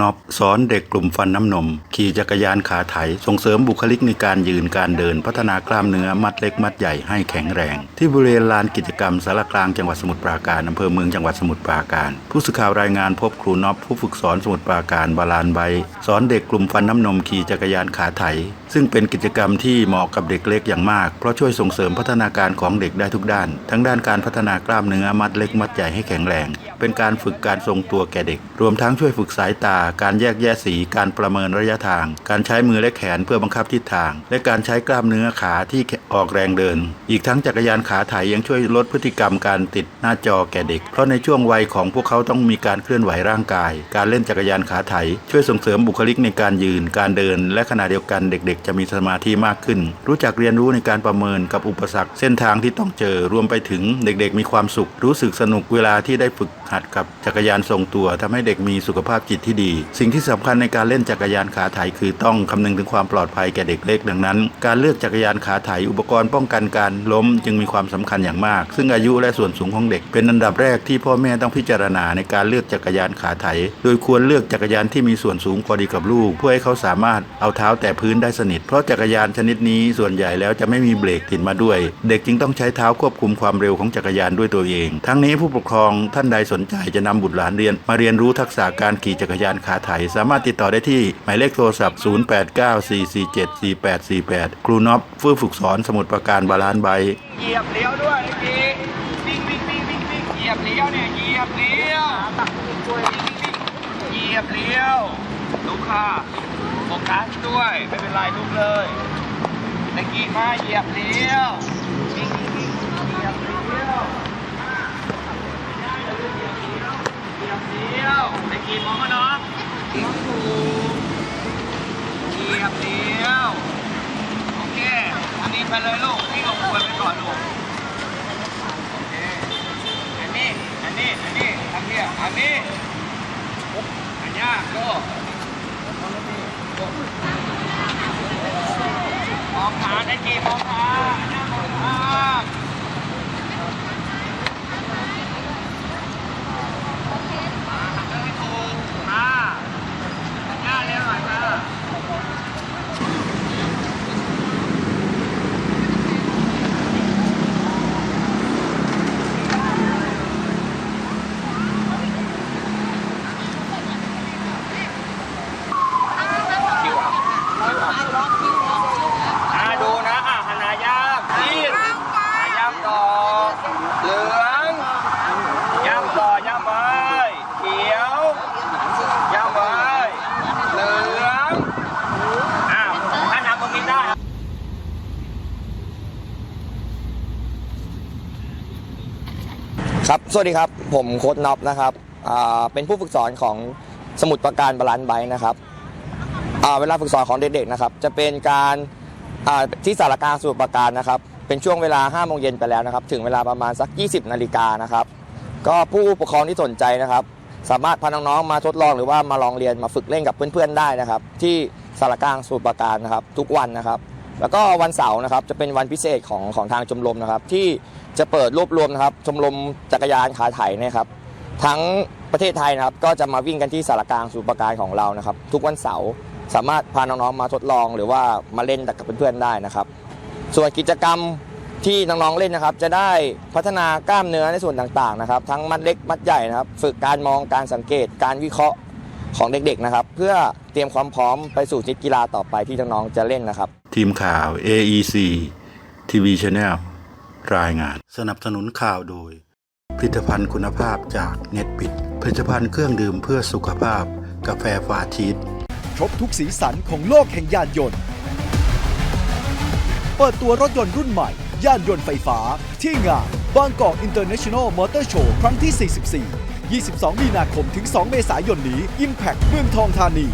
นอบสอนเด็กกลุ่มฟันน้ำนม ขี่จักรยานขาไถ ส่งเสริมบุคลิกในการยืนการเดิน พัฒนากล้ามเนื้อมัดเล็กมัดใหญ่ให้แข็งแรง ที่บริเวณลานกิจกรรมสารกลางจังหวัดสมุทรปราการอำเภอเมืองจังหวัดสมุทรปราการ ผู้สื่อข่าวรายงานพบครูนอบผู้ฝึกสอนสมุทรปราการบาลานใบ สอนเด็กกลุ่มฟันน้ำนมขี่จักรยานขาไถ ซึ่งเป็นกิจกรรมที่เหมาะกับเด็กเล็กอย่างมากเพราะช่วยส่งเสริมพัฒนาการของเด็กได้ทุกด้าน ทั้งด้านการพัฒนากล้ามเนื้อมัดเล็กมัดใหญ่ให้แข็งแรง เป็นการฝึกการทรงตัวแก่เด็ก รวมทั้งช่วยฝึกสายตาการแยกแยะสี การประเมินระยะทาง การใช้มือและแขนเพื่อบังคับทิศทาง และการใช้กล้ามเนื้อขาที่ออกแรงเดิน อีกทั้งจักรยานขาไถยังช่วยลดพฤติกรรมการติดหน้าจอแก่เด็ก เพราะในช่วงวัยของพวกเขาต้องมีการเคลื่อนไหวร่างกาย การเล่นจักรยานขาไถช่วยส่งเสริมบุคลิกในการยืน การเดิน และขณะเดียวกันเด็ก ๆ จะมีสมาธิมากขึ้น รู้จักเรียนรู้ในการประเมินกับอุปสรรค เส้นทางที่ต้องเจอรวมไปถึงเด็ก ๆ มีความสุข รู้สึกสนุกเวลาที่ได้ฝึกหัดกับจักรยานทรงตัวทำให้เด็กมีสุขภาพจิตที่ดีสิ่งที่สำคัญในการเล่นจักรยานขาไถคือต้องคำนึงถึงความปลอดภัยแก่เด็กเล็กดังนั้น การเลือกจักรยานขาไถอุปกรณ์ป้องกันการล้มจึงมีความสำคัญอย่างมาก ซึ่งอายุและส่วนสูงของเด็ก เป็นอันดับแรกที่พ่อแม่ต้องพิจารณาในการเลือกจักรยานขาไถ โดยควรเลือกจักรยานที่มีส่วนสูงพอดีกับลูก เพื่อให้เขาสามารถเอาเท้าแตะพื้นได้สนิท เพราะจักรยานชนิดนี้ส่วนใหญ่แล้วจะไม่มีเบรกติดมาด้วย เด็กจึงต้องใช้เท้าควบคุมความเร็วของจักรยานด้วยตัวเอง ทั้งนี้ผู้ปกครองท่านใดสนใจจะนำบุตรหลานเรียน มาเรียนรู้ทักษะการขี่จักรยานขาไถสามารถติดต่อได้ที่ หมายเลขโทรศัพท์ 0894474848 ครูน็อปฟื้อฝึกสอนสมุดประการบาลานใบเหยียบเลี้ยวด้วยเมื่อกี้วิ่งวิ่งวิ่งวิ่งวิ่งเหยียบเลี้ยวเนี่ยเหยียบเลี้ยวตักช่วยวิ่งวิ่งเหยียบเลี้ยวลุกค่ะโฟกัสด้วยไม่เป็นไรลุกเลยตะกี้มาเหยียบเลี้ยววิ่งวิ่งวิ่งเหยียบเลี้ยว เหยียบเลี้ยวตะกี้มองมาเนาะมองถูกเหยียบเลี้ยวโอเคอันนี้ไปเลยลูกพี่ลงควนไปก่อนลูกโอเคอันนี้อันนี้อันนี้อันนี้อันนี้อันยากลูกมองขาได้กี่มองขาอันนี้มองขามาหักให้ถูกมาอันยากเร็วหน่อยค่ะ คิวอะอ่าดูนะ อะหนายามยีนหายามต่อ เหลืองยามต่อยามไว้เขียวยามไว้เหลืองอ้าวถ้านับตรงนี้ได้ ครับ สวัสดีครับ ผมโค้ดน็อปนะครับ เป็นผู้ฝึกสอนของสมุดประการบาลานซ์ไบค์นะครับเวลาฝึกสอนของเด็กๆนะครับ จะเป็นการที่สารกลางสมุดประการนะครับ เป็นช่วงเวลา5โมงเย็นไปแล้วนะครับ ถึงเวลาประมาณสัก 20 นาฬิกานะครับ ก็ผู้ปกครองที่สนใจนะครับ สามารถพาน้องๆมาทดลองหรือว่ามาลองเรียนมาฝึกเล่นกับเพื่อนๆได้นะครับ ที่สารกลางสมุดประการนะครับ ทุกวันนะครับ แล้วก็วันเสาร์นะครับจะเป็นวันพิเศษของของทางชมรมนะครับ ที่จะเปิดรวบรวมนะครับชมรมจักรยานขาไถนะครับ ทั้งประเทศไทยนะครับ ก็จะมาวิ่งกันที่สารกลางสูปราการของเรานะครับ ทุกวันเสาร์สามารถพาน้องๆมาทดลองหรือว่ามาเล่นกับเพื่อนๆได้นะครับ ส่วนกิจกรรมที่น้องๆเล่นนะครับ จะได้พัฒนากล้ามเนื้อในส่วนต่างๆนะครับ ทั้งมัดเล็กมัดใหญ่นะครับ ฝึกการมองการสังเกตการวิเคราะห์ของเด็กๆนะครับ เพื่อเตรียมความพร้อมไปสู่ชนิดกีฬาต่อไปที่น้องๆจะเล่นนะครับ ทีมข่าว AEC TV Channel รายงาน สนับสนุนข่าวโดย ผลิตภัณฑ์คุณภาพจากเน็ตปิด ผลิตภัณฑ์เครื่องดื่มเพื่อสุขภาพ กาแฟฟาชีสครบทุกสีสันของโลกแห่งยานยนต์ เปิดตัวรถยนต์รุ่นใหม่ ยานยนต์ไฟฟ้า ที่งานบางกอก International Motor Show ครั้งที่ 44 22 มีนาคมถึง 2 เมษายนนี้ Impact เมืองทองธานี